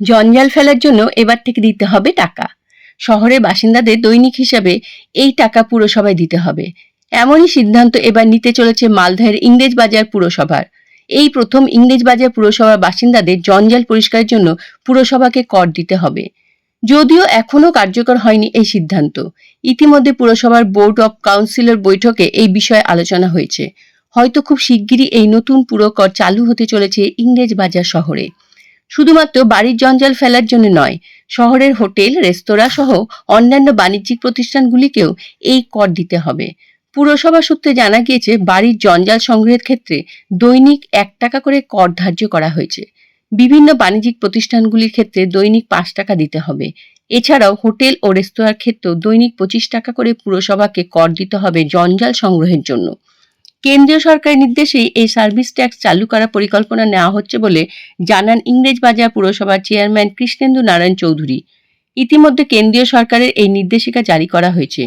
জঞ্জাল ফেলার জন্য এবার থেকে দিতে হবে টাকা। শহরের বাসিন্দাদের দৈনিক হিসাবে এই টাকা পুরসভায় দিতে হবে। এমনই সিদ্ধান্ত এবার নিতে চলেছে মালদহের ইংরেজবাজার পুরসভার। এই প্রথম ইংরেজবাজার পুরসভার বাসিন্দাদের জঞ্জাল পরিষ্কারের জন্য পুরসভাকে কর দিতে হবে। যদিও এখনও কার্যকর হয়নি এই সিদ্ধান্ত। ইতিমধ্যে পুরসভার বোর্ড অব কাউন্সিলর বৈঠকে এই বিষয়ে আলোচনা হয়েছে। হয়তো খুব শিগগিরই এই নতুন পুরকর চালু হতে চলেছে ইংরেজবাজার শহরে। শুধুমাত্র বাড়ির জঞ্জাল ফেলার জন্য নয়, শহরের হোটেল, রেস্তোরাঁ সহ অন্যান্য বাণিজ্যিক প্রতিষ্ঠানগুলিকেও এই কর দিতে হবে। পুরসভা সূত্রে জানা গিয়েছে, বাড়ির জঞ্জাল সংগ্রহের ক্ষেত্রে দৈনিক এক টাকা করে কর ধার্য করা হয়েছে। বিভিন্ন বাণিজ্যিক প্রতিষ্ঠানগুলির ক্ষেত্রে দৈনিক পাঁচ টাকা দিতে হবে। এছাড়াও হোটেল ও রেস্তোরাঁর ক্ষেত্রেও দৈনিক পঁচিশ টাকা করে পুরসভাকে কর দিতে হবে জঞ্জাল সংগ্রহের জন্য। কেন্দ্রীয় সরকারের নির্দেশেই এই সার্ভিস ট্যাক্স চালু করার পরিকল্পনা নেওয়া হচ্ছে বলে জানান ইংরেজবাজার পুরসভার চেয়ারম্যান কৃষ্ণেন্দু নারায়ণ চৌধুরী। ইতিমধ্যে কেন্দ্রীয় সরকারের এই নির্দেশিকা জারি করা হয়েছে।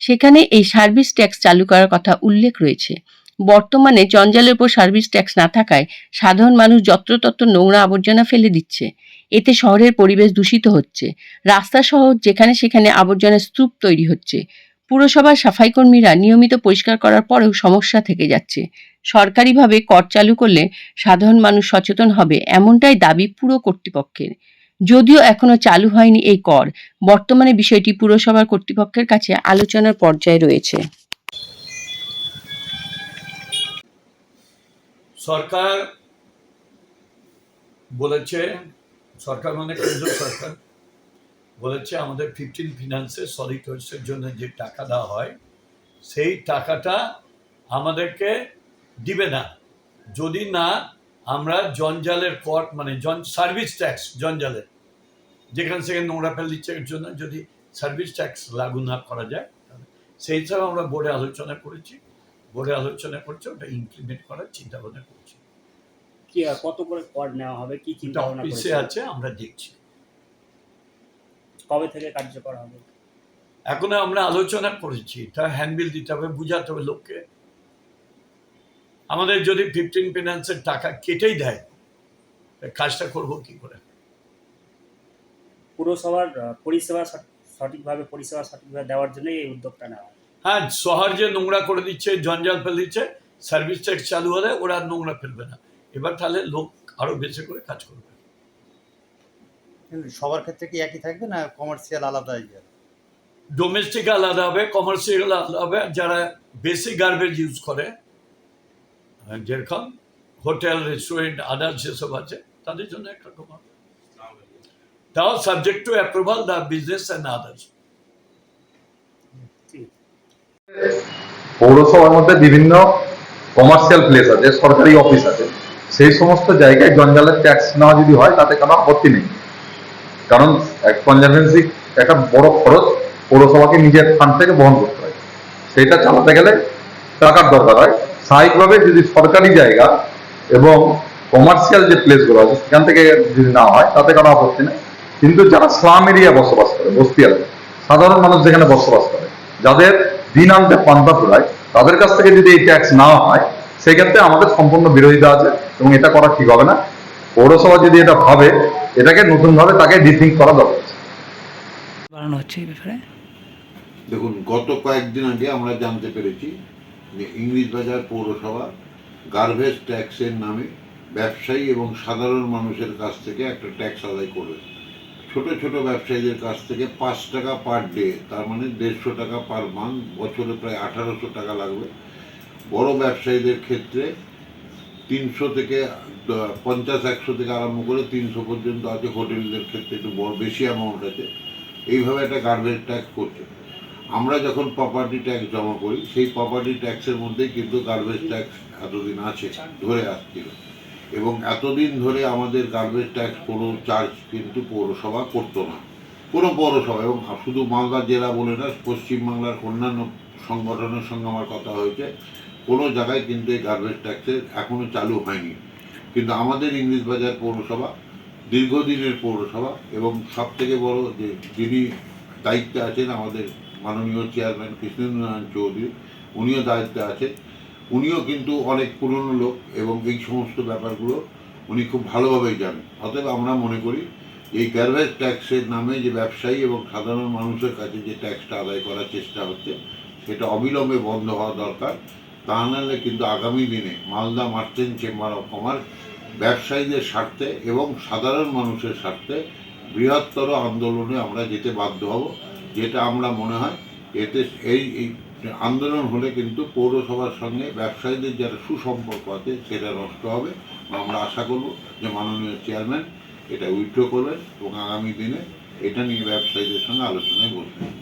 সেখানে এই সার্ভিস ট্যাক্স চালু করার কথা উল্লেখ রয়েছে। বর্তমানে জঞ্জালের উপর সার্ভিস ট্যাক্স না থাকায় সাধারণ মানুষ যত্রতত্র নোংরা আবর্জনা ফেলে দিচ্ছে। এতে শহরের পরিবেশ দূষিত হচ্ছে। রাস্তা সহ যেখানে সেখানে আবর্জনার স্তূপ তৈরি হচ্ছে। পুরসভার সাফাই কর্মীরা নিয়মিত পরিষ্কার করার পরেও সমস্যা থেকে যাচ্ছে। সরকারিভাবে কর চালু করলে সাধারণ মানুষ সচেতন হবে এমনটাই দাবি পুরো কর্তৃপক্ষের। যদিও এখনও চালু হয়নি এই কর, বর্তমানে বিষয়টি পুরসভার কর্তৃপক্ষের কাছে আলোচনার পর্যায়ে রয়েছে। সরকার বলেছে, সরকার মানে কেন্দ্র সরকার। বলেছে আমাদের ফিফটিন ফিনান্সে সলিড ওয়েস্টের জন্য যে টাকা দেওয়া হয় সেই টাকাটা আমাদেরকে দিবে না। যদি না আমরা জঞ্জালের কর মানে জন সার্ভিস ট্যাক্স জঞ্জালের যেখান থেকে নোংরা ফেল দিচ্ছে এর জন্য যদি সার্ভিস ট্যাক্স লাগু না করা যায় সেই হিসাবে আমরা বোর্ডে আলোচনা করেছি। বোর্ডে আলোচনা করছি ওটা ইমপ্লিমেন্ট করার চিন্তা ভাবনা করছি। কি আর কত করে কর নেওয়া হবে কি চিন্তা ভাবনা অফিসে আছে আমরা দেখছি। কবে থেকে কার্যকর হবে? এখন আমরা আলোচনা করেছি এটা হ্যান্ডবিল দিতে হবে বুঝাতে হবে লোককে। আমাদের যদি ফিফটিন ফিনান্সের টাকা কেটেই দেয় কাজটা করব কি করে? পুরসভার পরিষেবা সঠ- সঠিকভাবে পরিষেবা সঠিকভাবে দেওয়ার জন্য এই উদ্যোগটা নেওয়া হ্যাঁ। শহর যে নোংরা করে দিচ্ছে জঞ্জাল ফেলে দিচ্ছে সার্ভিস ট্যাক্স চালু হলে ওরা নোংরা ফেলবে না। এবার তাহলে লোক আরও বেশি করে কাজ করবে। সবার ক্ষেত্রে কি একই থাকবে না কমার্শিয়াল আলাদা ইয়ে ডোমেস্টিক আলাদা হবে কমার্শিয়াল আলাদা হবে যারা বেশি গার্বেজ ইউজ করে যেরকম হোটেল রেস্টুরেন্ট আদার্স যেসব আছে তাদের জন্য একরকম হবে তাও subject to approval the business and others পৌরসভার মধ্যে বিভিন্ন কমার্শিয়াল প্লেস আছে সরকারি অফিস আছে। সেই সমস্ত জায়গায় জঞ্জালের ট্যাক্স নেওয়া যদি হয় তাতে কোনো আপত্তি নেই। কারণ কনজারভেন্সি একটা বড় খরচ পৌরসভাকে নিজের ফান্ড থেকে বহন করতে হয়। সেটা চালাতে গেলে টাকার দরকার হয়। স্বাভাবিকভাবে যদি সরকারি জায়গা এবং কমার্শিয়াল যে প্লেসগুলো আছে, সেখান থেকে যদি না হয়, তাতে কোনো আপত্তি নেই। কিন্তু যারা স্লাম এরিয়া বসবাস করে বস্তি এলাকায় সাধারণ মানুষ যেখানে বসবাস করে, যাদের দিন আনতে পান্তা ফুরায় তাদের কাছ থেকে যদি এই ট্যাক্স না হয়, সেক্ষেত্রে আমাদের সম্পূর্ণ বিরোধিতা আছে এবং এটা করা ঠিক হবে না। পৌরসভা যদি এটা ভাবে এটাকে নতুনভাবে তাকে রিথিঙ্ক করা দরকার। বাড়ানো হচ্ছে এই ব্যাপারে? দেখুন গত কয়েকদিন আগে আমরা জানতে পেরেছি যে ইংলিশ বাজার পৌরসভা গার্বেজ ট্যাক্সের নামে ব্যবসায়ী এবং সাধারণ মানুষের কাছ থেকে একটা ট্যাক্স আদায় করবে। ছোট ছোট ব্যবসায়ীদের কাছ থেকে পাঁচ টাকা পার ডে তার মানে দেড়শো টাকা পার মান্থ বছরে প্রায় আঠারোশো টাকা লাগবে। বড় ব্যবসায়ীদের ক্ষেত্রে তিনশো থেকে পঞ্চাশ, একশো থেকে আরম্ভ করে তিনশো পর্যন্ত আছে হোটেলদের ক্ষেত্রে একটু বড় বেশি অ্যামাউন্ট আছে। এইভাবে একটা গার্বেজ ট্যাক্স করছে। আমরা যখন প্রপার্টি ট্যাক্স জমা করি, সেই প্রপার্টি ট্যাক্সের মধ্যেই কিন্তু গার্বেজ ট্যাক্স এতদিন আছে, ধরে আসছিল। এবং এতদিন ধরে আমাদের গার্বেজ ট্যাক্স কোনো চার্জ কিন্তু পৌরসভা করতো না। কোনো পৌরসভা, এবং শুধু মালদা জেলা বলে না, পশ্চিমবাংলার অন্যান্য সংগঠনের সঙ্গে আমার কথা হয়েছে। কোনো জায়গায় কিন্তু এই গার্বেজ ট্যাক্সের এখনও চালু হয়নি। কিন্তু আমাদের ইংলিশ বাজার পৌরসভা, দীর্ঘদিনের পৌরসভা এবং সব থেকে বড় যে যিনি দায়িত্বে আছেন আমাদের মাননীয় চেয়ারম্যান কৃষ্ণেন্দ্র নারায়ণ চৌধুরী, উনিও দায়িত্বে আছেন। উনিও কিন্তু অনেক পুরনো লোক এবং এই সমস্ত ব্যাপারগুলো উনি খুব ভালোভাবেই জানেন। অতএব আমরা মনে করি এই গার্বেজ ট্যাক্সের নামে যে ব্যবসায়ী এবং সাধারণ মানুষের কাছে যে ট্যাক্সটা আদায় করার চেষ্টা হচ্ছে, সেটা অবিলম্বে বন্ধ হওয়া দরকার। তা নাহলে কিন্তু আগামী দিনে Malda merchant chamber of commerce ব্যবসায়ীদের স্বার্থে এবং সাধারণ মানুষের স্বার্থে বৃহত্তর আন্দোলনে আমরা যেতে বাধ্য হব, যেটা আমরা মনে হয় এতে এই আন্দোলন হলে কিন্তু পৌরসভার সঙ্গে ব্যবসায়ীদের যারা সুসম্পর্ক আছে সেটা নষ্ট হবে। আমরা আশা করব যে মাননীয় চেয়ারম্যান এটা উইথড্র করবেন এবং আগামী দিনে এটা নিয়ে ব্যবসায়ীদের সঙ্গে আলোচনায় বসবেন।